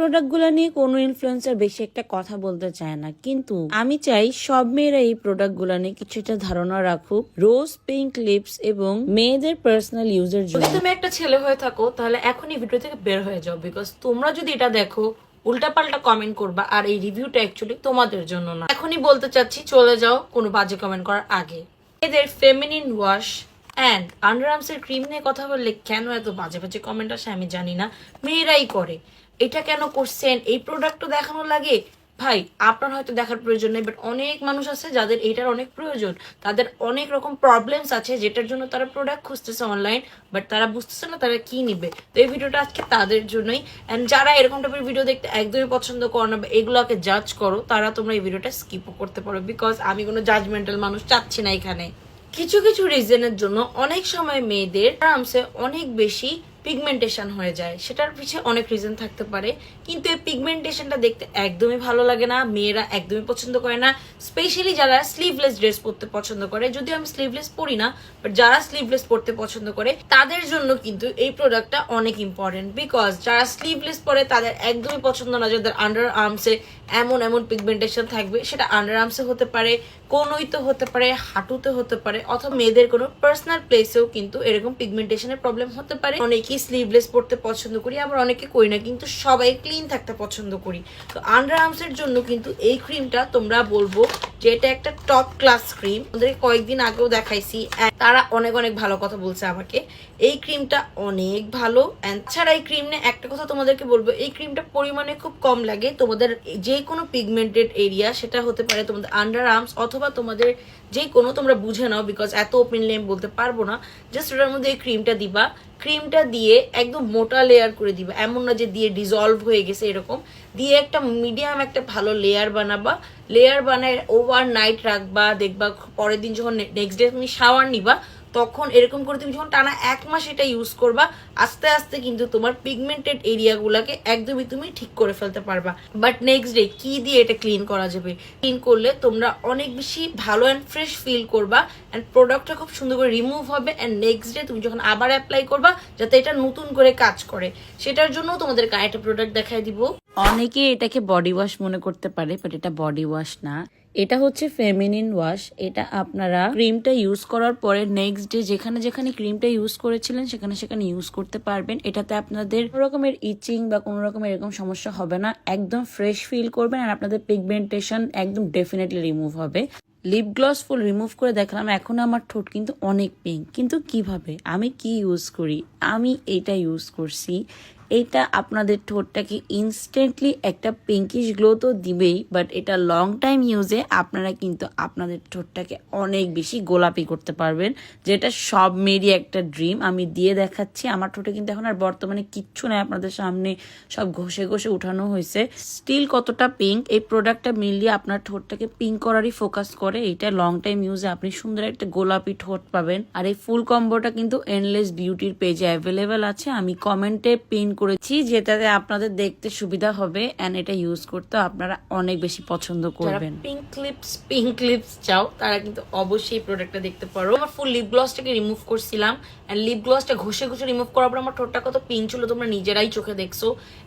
প্রোডাক্টগুলো নিয়ে কোনো ইনফ্লুয়েন্সার বেশি একটা কথা বলতে চায় না। কিন্তু আমি চাই সব মেয়েরা এই প্রোডাক্টগুলো নিয়ে কিছুটা ধারণা রাখুক। রোজ পিঙ্ক লিপস এবং মেয়েদের পার্সোনাল ইউজের যদি জন্য। তুমি একটা ছেলে হয়ে থাকো তাহলে এখনই ভিডিও থেকে বের হয়ে যাও। বিকজ তোমরা যদি এটা দেখো উল্টাপাল্টা কমেন্ট করবা আর এই রিভিউটা অ্যাকচুয়ালি তোমাদের জন্য না। এখনই বলতে চাচ্ছি চলে যাও কোনো বাজে কমেন্ট করার আগে। এদের ফেমিনিন ওয়াশ অ্যান্ড আন্ডারআর্মসের ক্রিম নিয়ে কথা বললে কেন এত বাজে বাজে কমেন্ট আসে আমি জানি না। মেয়েরাই করে। এটা কেন করছেন? এই প্রোডাক্টও দেখানো লাগে? ভাই, আপনার হয়তো দেখার প্রয়োজন নেই বাট অনেক মানুষ আছে যাদের এটার অনেক প্রয়োজন। তাদের অনেক রকম প্রবলেমস আছে যেটার জন্য তারা প্রোডাক্ট খুঁজতেছে অনলাইন বাট তারা বুঝতেছে না তারা কি নিবে। তো এই ভিডিওটা আজকে তাদের জন্যই। অ্যান্ড যারা এরকম টাইপের ভিডিও দেখতে একদমই পছন্দ করো না বা এগুলোকে জাজ করো, তারা তোমরা এই ভিডিওটা স্কিপও করতে পারো বিকজ আমি কোনো জাজমেন্টাল মানুষ চাচ্ছি না এখানে। কিছু কিছু রিজনের জন্য অনেক সময় মেয়েদের আরামসে অনেক বেশি পিগমেন্টেশন হয়ে যায়। সেটার পিছিয়ে অনেক রিজন থাকতে পারে। কিন্তু এই পিগমেন্টেশনটা দেখতে একদমই ভালো লাগে না, মেয়েরা একদমই পছন্দ করে না। স্পেশালি যারা স্লিভলেস ড্রেস পরতে পছন্দ করে, যদিও আমি স্লিভলেস পরি না বাট যারা স্লিভলেস পরতে পছন্দ করে, তাদের জন্য কিন্তু এই প্রোডাক্টটা অনেক ইম্পর্টেন্ট বিকজ যারা স্লিভলেস পরে, তাদের একদমই পছন্দ না, যাদের আন্ডার আর্মসে এমন এমন পিগমেন্টেশন থাকবে, সেটা আন্ডার আর্মসে হতে পারে কোনোইতে হতে পারে, হাঁটুতে হতে পারে, অথবা মেয়েদের কোনো পার্সোনাল প্লেসেও কিন্তু এরকম পিগমেন্টেশনের প্রবলেম হতে পারে। অনেকেই স্লিভলেস পড়তে পছন্দ করি, আবার অনেকে করি না, কিন্তু সবাই ক্লিন থাকতে পছন্দ করি। তো আন্ডার আর্মসের জন্য কিন্তু এই ক্রিমটা তোমরা বলব যে এটা একটা টপ ক্লাস ক্রিম ওদের কয়েকদিন আগেও দেখাইছি তারা অনেক অনেক ভালো কথা বলছে আমাকে। এই ক্রিমটা অনেক ভালো অ্যান্ড ছাড়া এই ক্রিম নিয়ে একটা কথা তোমাদেরকে বলব, এই ক্রিমটা পরিমাণে খুব কম লাগে। তোমাদের যে কোনো পিগমেন্টেড এরিয়া সেটা হতে পারে তোমাদের আন্ডার আর্মস অথবা তোমাদের যে কোনো তোমরা বুঝে নাও বিকজ এত ওপেনলি আমি বলতে পারব না। জাস্ট ওটার মধ্যে এই ক্রিমটা দিবা। ক্রিমটা দিয়ে একদম মোটা লেয়ার করে দিবা। এমন না যে দিয়ে ডিজলভ হয়ে গেছে এরকম। দিয়ে একটা মিডিয়াম একটা ভালো লেয়ার বানাবা। লেয়ার বানায় ওভার নাইট রাখবা, দেখবা, পরের দিন যখন নেক্সট ডে তুমি শাওয়ার নিবা তখন এরকম করে তুমি যখন টানা এক মাস এটা ইউজ করবা, আস্তে আস্তে কিন্তু তোমার পিগমেন্টেড এরিয়াগুলোকে একদমই তুমি ঠিক করে ফেলতে পারবা। বাট নেক্সট ডে কি দিয়ে এটা ক্লিন করা যাবে? ক্লিন করলে তোমরা অনেক বেশি ভালো অ্যান্ড ফ্রেশ ফিল করবা অ্যান্ড প্রোডাক্টটা খুব সুন্দর করে রিমুভ হবে অ্যান্ড নেক্সট ডে তুমি যখন আবার অ্যাপ্লাই করবা, যাতে এটা নতুন করে কাজ করে। সেটার জন্য তোমাদের একটা প্রোডাক্ট দেখাই দিব। অনেকে এটাকে বডি ওয়াশ মনে করতে পারে বাট এটা বডি ওয়াশ না। এটা হচ্ছে ফেমিনিন ওয়াশ এটা আপনারা ক্রিমটা ইউজ করার পরে নেক্সট ডে যেখানে যেখানে ক্রিমটা ইউজ করেছিলেন, সেখানে সেখানে ইউজ করতে পারবেন। এটাতে আপনাদের কোনো রকমের ইচিং বা কোনো রকমের এরকম সমস্যা হবে না। একদম ফ্রেশ ফিল করবেন আর আপনাদের পিগমেন্টেশন একদম ডেফিনেটলি রিমুভ হবে। লিপ গ্লস ফুল রিমুভ করে দেখলাম, এখন আমার ঠোঁট কিন্তু অনেক পিঙ্ক কিন্তু কীভাবে? আমি কি ইউজ করি? আমি এটা ইউজ করছি। এটা আপনাদের ঠোঁটটাকে ইনস্ট্যান্টলি একটা পিঙ্কিশ গ্লো তো দিবেই বাট এটা লং টাইম ইউজে আপনারা কিন্তু আপনাদের ঠোঁটটাকে অনেক বেশি গোলাপি করতে পারবেন, যেটা সব মেয়েরই একটা ড্রিম আমি দিয়ে দেখাচ্ছি, আমার ঠোঁটে কিন্তু এখন আর বর্তমানে কিচ্ছু নাই আপনাদের সামনে, সব ঘষে ঘষে উঠানো হয়েছে। স্টিল কতটা পিঙ্ক এই প্রোডাক্টটা মিলিয়ে আপনার ঠোঁটটাকে পিঙ্ক করারই ফোকাস করে এটা লং টাইম ইউজে আপনি সুন্দর একটা গোলাপি ঠোঁট পাবেন। আর এই ফুল কম্বোটা কিন্তু এনলেস বিউটির পেজে অ্যাভেলেবেল আছে, আমি কমেন্টে পিন করেছি যেটাতে আপনাদের দেখতে সুবিধা হবে এন্ড এটা ইউজ করতে আপনারা অনেক বেশি পছন্দ করবেন। পিঙ্ক ক্লিপস পিঙ্ক ক্লিপস চাও তারা কিন্তু অবশ্যই এই প্রোডাক্টটা দেখতে পারো। আমার ফুল লিপ গ্লসটাকে রিমুভ করছিলাম এন্ড লিপ গ্লসটা ঘষে ঘষে রিমুভ করার পর আমার ঠোঁটটা কত পিঙ্ক ছিল তোমরা নিজেরাই চোখে দেখছ।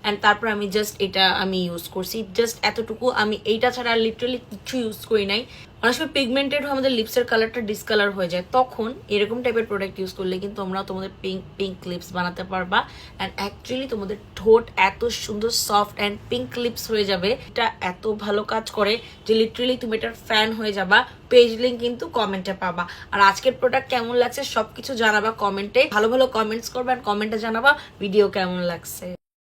এন্ড তারপর আমি জাস্ট এটা আমি ইউজ করছি। জাস্ট এতটুকু আমি এইটা ছাড়া লিটারালি কিছু ইউজ করি নাই। অনেক সময় পিগমেন্টেড হয়ে আমাদের লিপসের কালারটা ডিসকালার হয়ে যায়, তখন এরকম টাইপের প্রোডাক্ট ইউজ করলে কিন্তু তোমরা তোমাদের পিঙ্ক পিঙ্ক লিপস বানাতে পারবা অ্যান্ড অ্যাকচুয়ালি তোমাদের ঠোঁট এত সুন্দর সফট অ্যান্ড পিঙ্ক লিপস হয়ে যাবে, এটা এত ভালো কাজ করে যে লিটারালি তুমি এটার ফ্যান হয়ে যাবা পেজ লিঙ্ক কিন্তু কমেন্টে পাবা। আর আজকের প্রোডাক্ট কেমন লাগছে সবকিছু জানাবা কমেন্টে ভালো ভালো কমেন্টস করবে আর কমেন্টে জানাবা ভিডিও কেমন লাগছে।